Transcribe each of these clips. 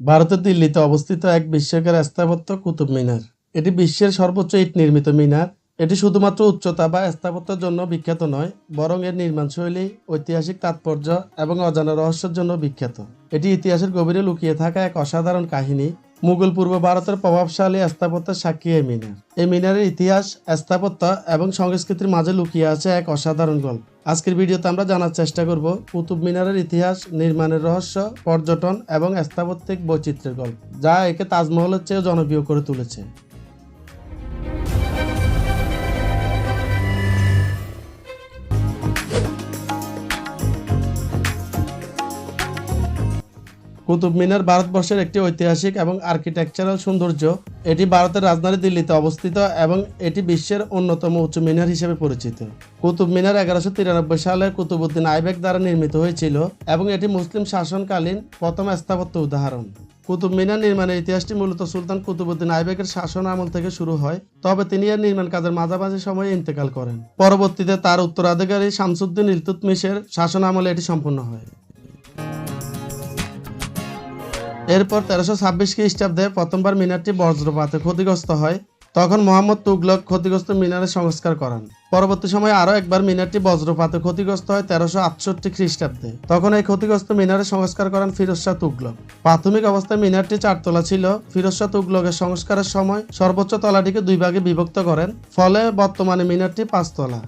ভারতের দিল্লিতে অবস্থিত এক বিশ্বকের স্থাপত্য কুতুব মিনার। এটি বিশ্বের সর্বোচ্চ ইট নির্মিত মিনার। এটি শুধুমাত্র উচ্চতা বা স্থাপত্যের জন্য বিখ্যাত নয়, বরং এর নির্মাণশৈলী, ঐতিহাসিক তাৎপর্য এবং অজানা রহস্যের জন্য বিখ্যাত। এটি ইতিহাসের গভীরে লুকিয়ে থাকা এক অসাধারণ কাহিনী মুঘল পূর্ব ভারতের প্রভাবশালী স্থাপত্য সাক্ষী এই মিনার এই মিনারের ইতিহাস, স্থাপত্য এবং সংস্কৃতির মাঝে লুকিয়ে আছে এক অসাধারণ গল্প। আজকের ভিডিওতে আমরা জানার চেষ্টা করব কুতুব মিনারের ইতিহাস, নির্মাণের রহস্য, পর্যটন এবং স্থাপত্যিক বৈচিত্র্যের গল্প, যা একে তাজমহলের চেয়েও জনপ্রিয় করে তুলেছে। কুতুব মিনার ভারতবর্ষের একটি ঐতিহাসিক এবং আর্কিটেকচারাল সৌন্দর্য। এটি ভারতের রাজধানী দিল্লিতে অবস্থিত এবং এটি বিশ্বের অন্যতম উঁচু মিনার হিসেবে পরিচিত। কুতুব মিনার এগারোশো তিরানব্বই সালে কুতুবুদ্দিন আইবেক দ্বারা নির্মিত হয়েছিল এবং এটি মুসলিম শাসনকালীন প্রথম স্থাপত্য উদাহরণ। কুতুব মিনার নির্মাণের ইতিহাসটি মূলত সুলতান কুতুবুদ্দিন আইবেকের শাসন আমল থেকে শুরু হয়, তবে তিনি এর নির্মাণ কাজের মাঝামাঝি সময়ে ইন্তেকাল করেন। পরবর্তীতে তার উত্তরাধিকারী শামসুদ্দিন ইলতুতমিশের শাসন আমলে এটি সম্পন্ন হয়। এরপর তেরোশো ছাব্বিশ খ্রিস্টাব্দে প্রথমবার মিনারটি বজ্রপাতে ক্ষতিগ্রস্ত হয়। তখন মোহাম্মদ তুগলক ক্ষতিগ্রস্ত মিনারের সংস্কার করান। পরবর্তী সময়ে আরও একবার মিনারটি বজ্রপাতে ক্ষতিগ্রস্ত হয় তেরোশো আটষট্টি খ্রিস্টাব্দে। তখন এই ক্ষতিগ্রস্ত মিনারের সংস্কার করেন ফিরোজ শাহ তুগলক। প্রাথমিক অবস্থায় মিনারটি চারতলা ছিল। ফিরোজ শাহ তুগলকের সংস্কারের সময় সর্বোচ্চ তলাটিকে দুই ভাগে বিভক্ত করেন। ফলে বর্তমানে মিনারটি পাঁচতলা।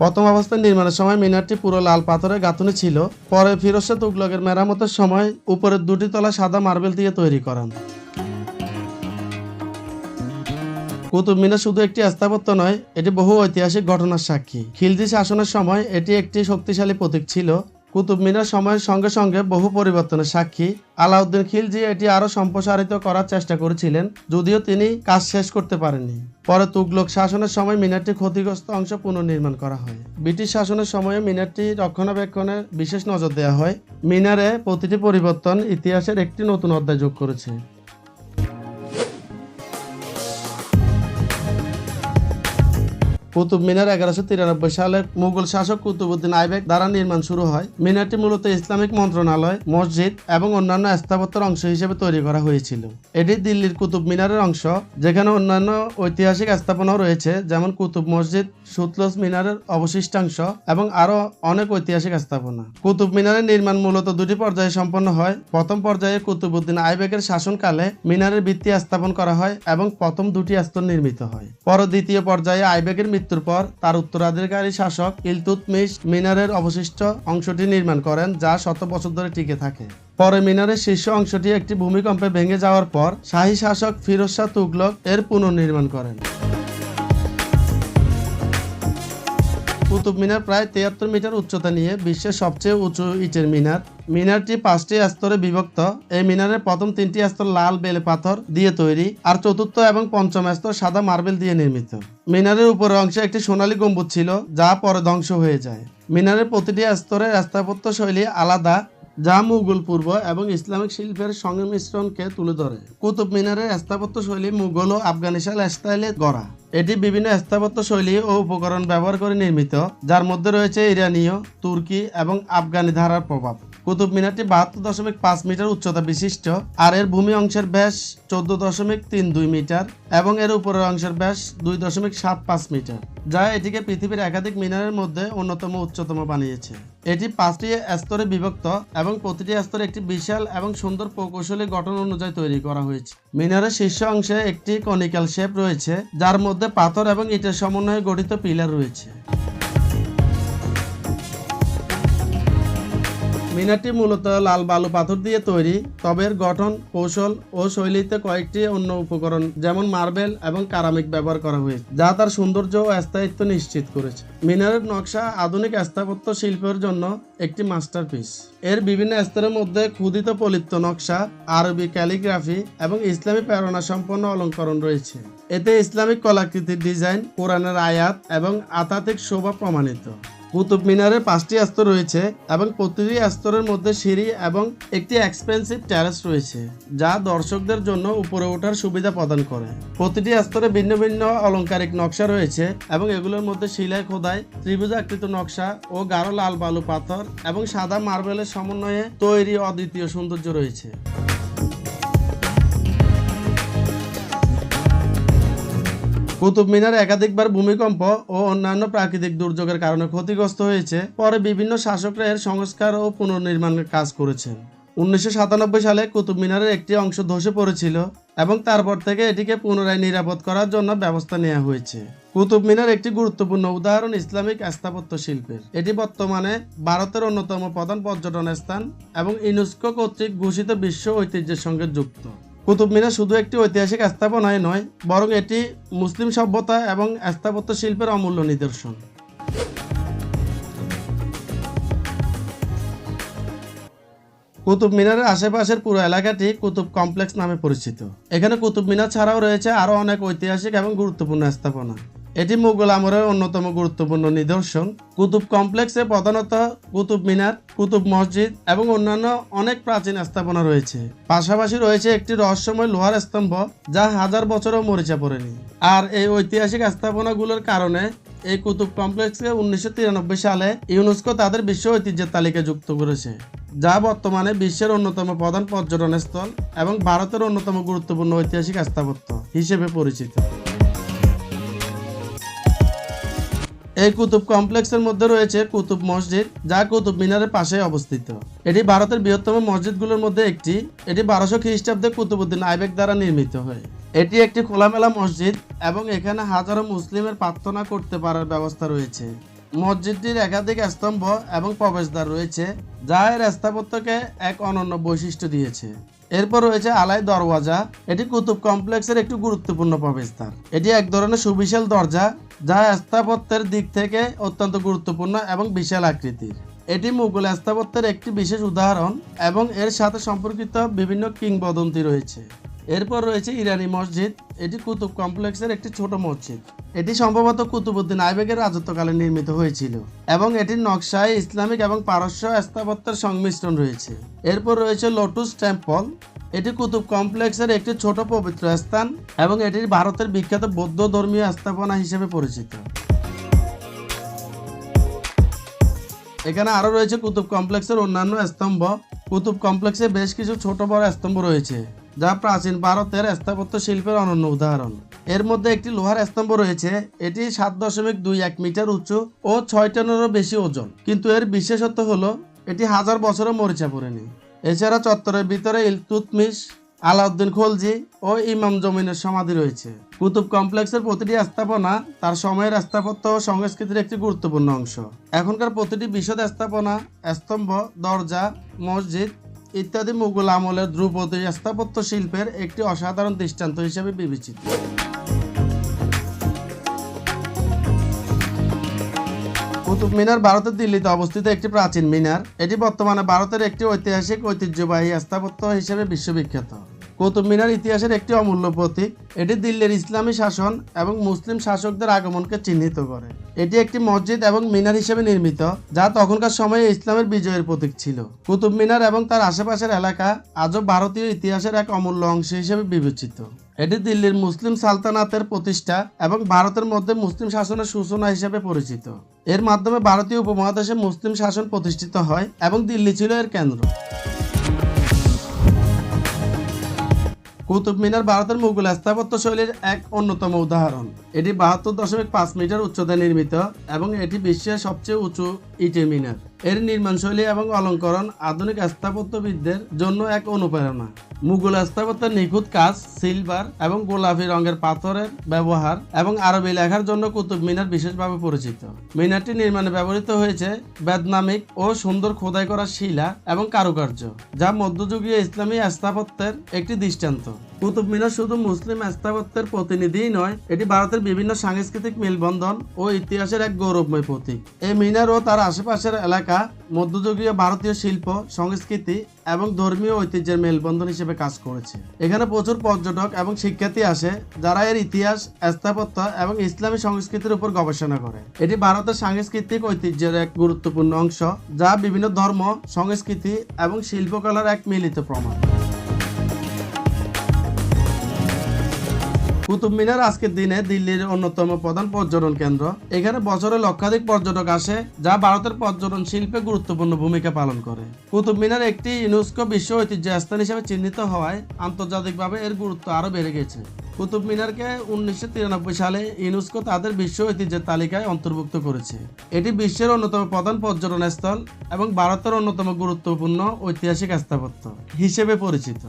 প্রথম অবস্থায় নির্মাণের সময় মিনারটি পুরো লাল পাথরের গাঁথুনি ছিল। পরে ফিরোজ তুগলকের মেরামতের সময় উপরের দুটি তলা সাদা মার্বেল দিয়ে তৈরি করান। কুতুব মিনার শুধু একটি স্থাপত্য নয়, এটি বহু ঐতিহাসিক ঘটনার সাক্ষী। খিলজি শাসনের সময় এটি একটি শক্তিশালী প্রতীক ছিল। কুতুব মিনার সময়ের সঙ্গে সঙ্গে বহু পরিবর্তনের সাক্ষী। আলাউদ্দিন খিলজি এটি আরও সম্প্রসারিত করার চেষ্টা করেছিলেন, যদিও তিনি কাজ শেষ করতে পারেননি। পরে তুগলক শাসনের সময় মিনারটি ক্ষতিগ্রস্ত অংশ পুনর্নির্মাণ করা হয়। ব্রিটিশ শাসনের সময়ে মিনারটি রক্ষণাবেক্ষণের বিশেষ নজর দেওয়া হয়। মিনারে প্রতিটি পরিবর্তন ইতিহাসের একটি নতুন অধ্যায় যোগ করেছে। কুতুব মিনার এগারোশো তিরানব্বই সালে মুঘল শাসক কুতুবুদ্দিন আইবেক দ্বারা নির্মাণ শুরু হয়। মিনারটি মূলত ইসলামিক মন্ত্রণালয়, মসজিদ এবং অন্যান্য স্থাপত্যের অংশ হিসেবে তৈরি করা হয়েছিল। এটি দিল্লির কুতুব মিনারের অংশ, যেখানে অন্যান্য ঐতিহাসিক স্থাপনাও রয়েছে, যেমন কুতুব মসজিদ সুতলস মিনারের অবশিষ্টাংশ এবং আরও অনেক ঐতিহাসিক স্থাপনা। কুতুব মিনারের নির্মাণ মূলত দুটি পর্যায়ে সম্পন্ন হয়। প্রথম পর্যায়ে কুতুবুদ্দিন আইবেকের শাসনকালে মিনারের ভিত্তি স্থাপন করা হয় এবং প্রথম দুটি স্তর নির্মিত হয়। পর দ্বিতীয় পর্যায়ে আইবেকের মৃত্যুর পর তার উত্তরাধিকারী শাসক ইলতুতমিশ মিনারের অবশিষ্ট অংশটি নির্মাণ করেন, যা শত বছর ধরে টিকে থাকে। পরে মিনারের শীর্ষ অংশটি একটি ভূমিকম্পে ভেঙে যাওয়ার পর শাহী শাসক ফিরোজ শাহ তুগলক এর পুনর্নির্মাণ করেন। কুতুব মিনার প্রায় তিয়াত্তর মিটার উচ্চতা নিয়ে বিশ্বের সবচেয়ে উঁচু ইটের মিনার। মিনারটি পাঁচটি স্তরে বিভক্ত। এই মিনারের প্রথম তিনটি স্তর লাল বেলে পাথর দিয়ে তৈরি আর চতুর্থ এবং পঞ্চম স্তর সাদা মার্বেল দিয়ে নির্মিত। মিনারের উপরের অংশে একটি সোনালী গম্বুজ ছিল, যা পরে ধ্বংস হয়ে যায়। মিনারের প্রতিটি স্তরের স্থাপত্য শৈলী আলাদা, যা মুঘল পূর্ব এবং ইসলামিক শিল্পের সংমিশ্রণকে তুলে ধরে। কুতুব মিনারের স্থাপত্য শৈলী মুঘল ও আফগানিস্তান স্টাইলে গড়া। এটি বিভিন্ন স্থাপত্য শৈলী ও উপকরণ ব্যবহার করে নির্মিত, যার মধ্যে রয়েছে ইরানীয়, তুর্কি এবং আফগানি ধারার প্রভাব। কুতুব মিনারটি বাহাত্তর দশমিক পাঁচ মিটার উচ্চতা বিশিষ্ট আর এর ভূমি অংশের ব্যাস চোদ্দ দশমিক তিন দুই মিটার এবং এর উপরের অংশের ব্যাস দুই দশমিক সাত পাঁচ মিটার, যা এটিকে পৃথিবীর একাধিক মিনারের মধ্যে অন্যতম উচ্চতম বানিয়েছে। এটি পাঁচটি স্তরে বিভক্ত এবং প্রতিটি স্তরে একটি বিশাল এবং সুন্দর প্রকৌশলী গঠন অনুযায়ী তৈরি করা হয়েছে। মিনারের শীর্ষ অংশে একটি কনিক্যাল শেপ রয়েছে, যার মধ্যে পাথর এবং ইটের সমন্বয়ে গঠিত পিলার রয়েছে। মিনারটি মূলত লাল বালু পাথর দিয়ে তৈরি তবে গঠন, কৌশল ও শৈলীতে কয়েকটি অন্য উপকরণ যেমন মার্বেল এবং কারামিক ব্যবহার করা হয়েছে, যা তার সৌন্দর্য ও স্থায়িত্ব নিশ্চিত করেছে। মিনারের নকশা আধুনিক স্থাপত্য শিল্পের জন্য একটি মাস্টারপিস। এর বিভিন্ন স্তরের মধ্যে ক্ষুদিত পলিত্য নকশা, আরবি ক্যালিগ্রাফি এবং ইসলামী প্রেরণা সম্পন্ন অলঙ্করণ রয়েছে। এতে ইসলামিক কলাকৃতির ডিজাইন, কোরআনের আয়াত এবং আতাতিক শোভা প্রমাণিত। কুতুব মিনারের পাঁচটি স্তর রয়েছে এবং প্রতিটি স্তরের মধ্যে সিঁড়ি এবং একটি এক্সপেন্সিভ টেরেস রয়েছে, যা দর্শকদের জন্য উপরে ওঠার সুবিধা প্রদান করে। প্রতিটি স্তরে ভিন্ন ভিন্ন অলংকারিক নকশা রয়েছে এবং এগুলোর মধ্যে শিলায় খোদাই ত্রিভুজাকৃত নকশা ও গাঢ় লাল বালু পাথর এবং সাদা মার্বেলের সমন্বয়ে তৈরি অদ্বিতীয় সৌন্দর্য রয়েছে। কুতুব মিনার একাধিকবার ভূমিকম্প ও অন্যান্য প্রাকৃতিক দুর্যোগের কারণে ক্ষতিগ্রস্ত হয়েছে। পরে বিভিন্ন শাসকরা এর সংস্কার ও পুনর্নির্মাণের কাজ করেছেন। উনিশশো সাতানব্বই সালে কুতুব মিনারের একটি অংশ ধসে পড়েছিল এবং তারপর থেকে এটিকে পুনরায় নিরাপদ করার জন্য ব্যবস্থা নেওয়া হয়েছে। কুতুব মিনার একটি গুরুত্বপূর্ণ উদাহরণ ইসলামিক স্থাপত্য শিল্পের। এটি বর্তমানে ভারতের অন্যতম প্রধান পর্যটন স্থান এবং ইউনেস্কো কর্তৃক ঘোষিত বিশ্ব ঐতিহ্যের সঙ্গে যুক্ত। কুতুব মিনার শুধু একটি ঐতিহাসিক স্থাপনায় নয় বরং এটি মুসলিম সভ্যতা এবং স্থাপত্য শিল্পের অমূল্য নিদর্শন। কুতুব মিনারের আশেপাশের পুরো এলাকাটি কুতুব কমপ্লেক্স নামে পরিচিত। এখানে কুতুব মিনার ছাড়াও রয়েছে আরও অনেক ঐতিহাসিক এবং গুরুত্বপূর্ণ স্থাপনা। এটি মুঘল আমলের অন্যতম গুরুত্বপূর্ণ নিদর্শন। কুতুব কমপ্লেক্সে প্রধানত কুতুব মিনার, কুতুব মসজিদ এবং অন্যান্য অনেক প্রাচীন স্থাপনা রয়েছে। পাশাপাশি রয়েছে একটি রহস্যময় লোহার স্তম্ভ যা হাজার বছরও মরিচা পড়েনি। আর এই ঐতিহাসিক স্থাপনাগুলোর কারণে এই কুতুব কমপ্লেক্সকে উনিশশো তিরানব্বই সালে ইউনেস্কো তাদের বিশ্ব ঐতিহ্যের তালিকায় যুক্ত করেছে, যা বর্তমানে বিশ্বের অন্যতম প্রধান পর্যটন স্থল এবং ভারতের অন্যতম গুরুত্বপূর্ণ ঐতিহাসিক স্থাপত্য হিসেবে পরিচিত। এই কুতুব কমপ্লেক্সের মধ্যে রয়েছে কুতুব মসজিদ, যা কুতুব মিনারের পাশে অবস্থিত। এটি ভারতের বৃহত্তম মসজিদগুলোর মধ্যে একটি। এটি বারোশো খ্রিস্টাব্দে কুতুবুদ্দিন আইবেক দ্বারা নির্মিত হয়। এটি একটি খোলামেলা মসজিদ এবং এখানে হাজারো মুসলিমের প্রার্থনা করতে পারার ব্যবস্থা রয়েছে। মসজিদটির একাধিক স্তম্ভ এবং প্রবেশদ্বার রয়েছে, যা এর স্থাপত্যকে এক অনন্য বৈশিষ্ট্য দিয়েছে। এরপর রয়েছে আলাই দরওয়াজা। এটি কুতুব কমপ্লেক্সের একটি গুরুত্বপূর্ণ প্রবেশদ্বার। এটি এক ধরনের সুবিশাল দরজা যা স্থাপত্যের দিক থেকে অত্যন্ত গুরুত্বপূর্ণ এবং বিশাল আকৃতির। এটি মুঘল স্থাপত্যের একটি বিশেষ উদাহরণ এবং এর সাথে সম্পর্কিত বিভিন্ন কিংবদন্তি রয়েছে। এরপর রয়েছে ইরানি মসজিদ। এটি কুতুব কমপ্লেক্সের একটি ছোট মসজিদ। এটি সম্ভবত কুতুবুদ্দিন আইবেগের রাজত্বকালে নির্মিত হয়েছিল এবং এটির নকশায় ইসলামিক এবং পারস্য স্থাপত্যের সংমিশ্রণ রয়েছে। এরপর রয়েছে লোটুস টেম্পল। এটি কুতুব কমপ্লেক্সের একটি ছোট পবিত্র স্থান এবং এটি ভারতের বিখ্যাত বৌদ্ধ ধর্মীয় স্থাপনা হিসেবে পরিচিত। এখানে আরও রয়েছে কুতুব কমপ্লেক্সের অন্যান্য স্তম্ভ। কুতুব কমপ্লেক্সে বেশ কিছু ছোট বড় স্তম্ভ রয়েছে। যা প্রাচীন ভারতের স্থাপত্য শিল্পের অনন্য উদাহরণ। এর মধ্যে একটি লোহার স্তম্ভ রয়েছে। এটি সাত দশমিক দুই এক মিটার উঁচু ও ছয় টনেরও বেশি ওজন। কিন্তু এর বিশেষত্ব হলো, এটি হাজার বছরও মরিচা পড়েনি। এছাড়া চত্বরের ভিতরে ইলতুতমিশ আলাউদ্দিন খলজি ও ইমাম জমিনের সমাধি রয়েছে। কুতুব কমপ্লেক্সের প্রতিটি স্থাপনা তার সময়ের স্থাপত্য ও সংস্কৃতির একটি গুরুত্বপূর্ণ অংশ। এখনকার প্রতিটি বিশদ স্থাপনা, স্তম্ভ, দরজা, মসজিদ ইত্যাদি মুঘল আমলের ধ্রুপদী স্থাপত্য শিল্পের একটি অসাধারণ দৃষ্টান্ত হিসেবে বিবেচিত। কুতুব মিনার ভারতের দিল্লিতে অবস্থিত একটি প্রাচীন মিনার। এটি বর্তমানে ভারতের একটি ঐতিহাসিক ঐতিহ্যবাহী স্থাপত্য হিসেবে বিশ্ববিখ্যাত। কুতুব মিনার ইতিহাসের একটি অমূল্য প্রতীক। এটি দিল্লির ইসলামী শাসন এবং মুসলিম শাসকদের আগমনকে চিহ্নিত করে। এটি একটি মসজিদ এবং মিনার হিসেবে নির্মিত, যা তখনকার সময়ে ইসলামের বিজয়ের প্রতীক ছিল। কুতুব মিনার এবং তার আশেপাশের এলাকা আজও ভারতীয় ইতিহাসের এক অমূল্য অংশ হিসেবে বিবেচিত। এটি দিল্লির মুসলিম সালতানাতের প্রতিষ্ঠা এবং ভারতের মধ্যে মুসলিম শাসনের সূচনা হিসেবে পরিচিত। এর মাধ্যমে ভারতীয় উপমহাদেশে মুসলিম শাসন প্রতিষ্ঠিত হয় এবং দিল্লি ছিল এর কেন্দ্র। কুতুব মিনার ভারতের মুঘল স্থাপত্য শৈলীর এক অন্যতম উদাহরণ। এটি বাহাত্তর দশমিক পাঁচ মিটার উচ্চতায় নির্মিত এবং এটি বিশ্বের সবচেয়ে উঁচু ইটের মিনার। এর নির্মাণশৈলী এবং অলঙ্করণ আধুনিক স্থাপত্যবিদদের জন্য এক অনুপ্রেরণা। মুঘল স্থাপত্যের নিখুঁত কাজ, সিলভার এবং গোলাপি রঙের পাথরের ব্যবহার এবং আরবি লেখার জন্য কুতুব মিনার বিশেষভাবে পরিচিত। মিনারটি নির্মাণে ব্যবহৃত হয়েছে বেদনামিক ও সুন্দর খোদাই করা শিলা এবং কারুকার্য, যা মধ্যযুগীয় ইসলামী স্থাপত্যের একটি দৃষ্টান্ত। কুতুব মিনার শুধু মুসলিম স্থাপত্যের প্রতিনিধিই নয়, এটি ভারতের বিভিন্ন সাংস্কৃতিক মেলবন্ধন ও ইতিহাসের এক গৌরবময় প্রতীক। এই মিনার ও তার আশেপাশের এলাকা মধ্যযুগীয় ভারতীয় শিল্প, সংস্কৃতি এবং ধর্মীয় ঐতিহ্যের মেলবন্ধন হিসেবে কাজ করেছে। এখানে প্রচুর পর্যটক এবং শিক্ষার্থী আসে, যারা এর ইতিহাস, স্থাপত্য এবং ইসলামী সংস্কৃতির উপর গবেষণা করে। এটি ভারতের সাংস্কৃতিক ঐতিহ্যের এক গুরুত্বপূর্ণ অংশ, যা বিভিন্ন ধর্ম, সংস্কৃতি এবং শিল্পকলার এক মিলিত প্রমাণ। কুতুব মিনার আজকের দিনে দিল্লির অন্যতম প্রধান পর্যটন কেন্দ্র। এখানে বছরে লক্ষাধিক পর্যটক আসে, যা ভারতের পর্যটন শিল্পে গুরুত্বপূর্ণ ভূমিকা পালন করে। কুতুব মিনার একটি ইউনেস্কো বিশ্ব ঐতিহ্য স্থান হিসেবে চিহ্নিত হওয়ায় আন্তর্জাতিকভাবে এর গুরুত্ব আরও বেড়ে গেছে। কুতুব মিনারকে উনিশশো তিরানব্বই সালে ইউনেস্কো তাদের বিশ্ব ঐতিহ্যের তালিকায় অন্তর্ভুক্ত করেছে। এটি বিশ্বের অন্যতম প্রধান পর্যটন স্থল এবং ভারতের অন্যতম গুরুত্বপূর্ণ ঐতিহাসিক স্থাপত্য হিসেবে পরিচিত।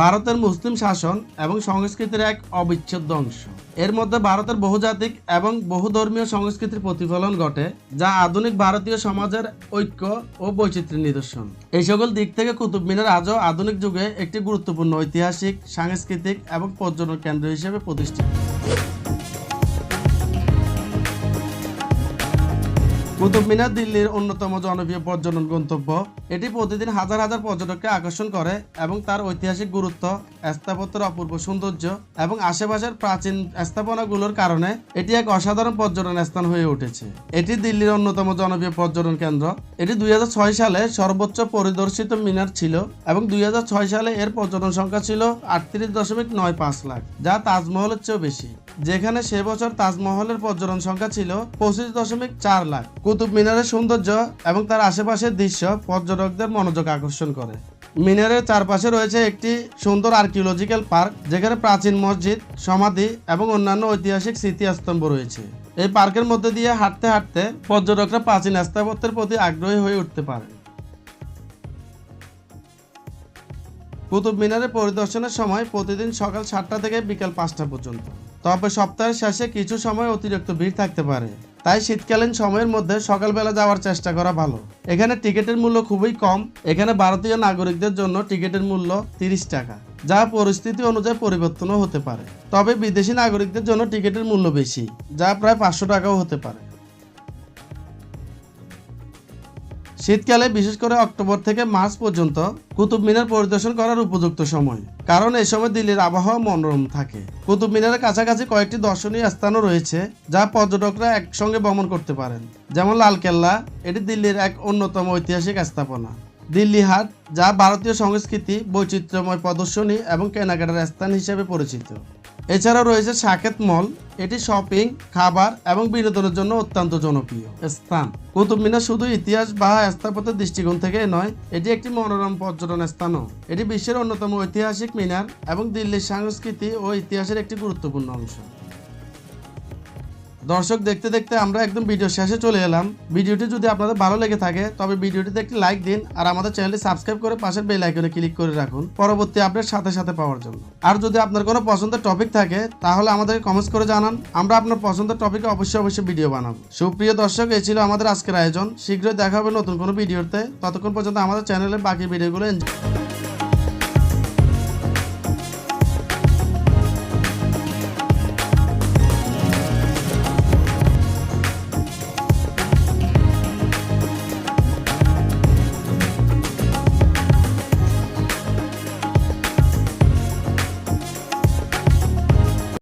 ভারতের মুসলিম শাসন এবং সংস্কৃতির এক অবিচ্ছেদ্য অংশ। এর মধ্যে ভারতের বহুজাতিক এবং বহুধর্মীয় সংস্কৃতির প্রতিফলন ঘটে, যা আধুনিক ভারতীয় সমাজের ঐক্য ও বৈচিত্র্যের নিদর্শন। এই সকল দিক থেকে কুতুব মিনার আজও আধুনিক যুগে একটি গুরুত্বপূর্ণ ঐতিহাসিক, সাংস্কৃতিক এবং পর্যটন কেন্দ্র হিসেবে প্রতিষ্ঠিত। কুতুব মিনার দিল্লির অন্যতম জনপ্রিয় পর্যটন গন্তব্য। এটি প্রতিদিন হাজার হাজার পর্যটককে আকর্ষণ করে এবং তার ঐতিহাসিক গুরুত্ব, স্থাপত্যের অপূর্ব সৌন্দর্য এবং আশেপাশের প্রাচীন স্থাপনাগুলোর কারণে এটি এক অসাধারণ পর্যটন স্থান হয়ে উঠেছে। এটি দিল্লির অন্যতম জনপ্রিয় পর্যটন কেন্দ্র। এটি দুই হাজার ছয় সালে সর্বোচ্চ পরিদর্শিত মিনার ছিল এবং দুই হাজার ছয় সালে এর পর্যটন সংখ্যা ছিল আটত্রিশ দশমিক নয় পাঁচ লাখ, যা তাজমহলের চেয়েও বেশি। যেখানে সে বছর তাজমহলের পর্যটন সংখ্যা ছিল পঁচিশ দশমিক চার লাখ। কুতুব মিনারের সৌন্দর্য এবং তার আশেপাশের দৃশ্য পর্যটকদের মনোযোগ আকর্ষণ করে। মিনারের চারপাশে রয়েছে একটি সুন্দর আর্কিওলজিক্যাল পার্ক, যেখানে প্রাচীন মসজিদ, সমাধি এবং অন্যান্য ঐতিহাসিক স্মৃতিস্তম্ভ রয়েছে। এই পার্কের মধ্যে দিয়ে হাঁটতে হাঁটতে পর্যটকরা প্রাচীন স্থাপত্যের প্রতি আগ্রহী হয়ে উঠতে পারে। কুতুব মিনারে পরিদর্শনের সময় প্রতিদিন সকাল সাতটা থেকে বিকাল পাঁচটা পর্যন্ত। তবে সপ্তাহের শেষে কিছু সময় অতিরিক্ত ভিড় থাকতে পারে। তাই শীতকালীন সময়ের মধ্যে সকালবেলা যাওয়ার চেষ্টা করা ভালো। এখানে টিকিটের মূল্য খুবই কম। এখানে ভারতীয় নাগরিকদের জন্য টিকিটের মূল্য তিরিশ টাকা, যা পরিস্থিতি অনুযায়ী পরিবর্তনও হতে পারে। তবে বিদেশি নাগরিকদের জন্য টিকিটের মূল্য বেশি, যা প্রায় পাঁচশো টাকাও হতে পারে। শীতকালে, বিশেষ করে অক্টোবর থেকে মার্চ পর্যন্ত, কুতুব মিনার পরিদর্শন করার উপযুক্ত সময়। কারণ এই সময় দিল্লির আবহাওয়া মনোরম থাকে। কুতুব মিনারের কাছাকাছি কয়েকটি দর্শনীয় স্থানও রয়েছে, যা পর্যটকরা একসঙ্গে ভ্রমণ করতে পারেন। যেমন লালকেল্লা, এটি দিল্লির এক অন্যতম ঐতিহাসিক স্থাপনা। দিল্লি হাট, যা ভারতীয় সংস্কৃতি, বৈচিত্র্যময় প্রদর্শনী এবং কেনাকাটার স্থান হিসেবে পরিচিত। এছাড়াও রয়েছে সাকেত মল। এটি শপিং খাবার এবং বিনোদনের জন্য অত্যন্ত জনপ্রিয় স্থান। কুতুব মিনার শুধু ইতিহাস বা স্থাপত্যের দৃষ্টিকোণ থেকে নয়, এটি একটি মনোরম পর্যটন স্থানও। এটি বিশ্বের অন্যতম ঐতিহাসিক মিনার এবং দিল্লির সংস্কৃতি ও ইতিহাসের একটি গুরুত্বপূর্ণ অংশ। দর্শক দেখতে দেখতে আমরা একদম ভিডিও শেষে চলে এলাম। ভিডিওটি যদি আপনাদের ভালো লেগে থাকে, তবে ভিডিওটিতে একটি লাইক দিন আর আমাদের চ্যানেলটি সাবস্ক্রাইব করে পাশের বেল আইকনে ক্লিক করে রাখুন পরবর্তী আপডেট সাথে সাথে পাওয়ার জন্য। আর যদি আপনার কোনো পছন্দের টপিক থাকে, তাহলে আমাদেরকে কমেন্টস করে জানান। আমরা আপনার পছন্দের টপিকে অবশ্যই অবশ্যই ভিডিও বানাবো। সুপ্রিয় দর্শক, এই ছিল আমাদের আজকের আয়োজন। শীঘ্রই দেখা হবে নতুন কোনো ভিডিওতে। ততক্ষণ পর্যন্ত আমাদের চ্যানেলের বাকি ভিডিওগুলো enjoy-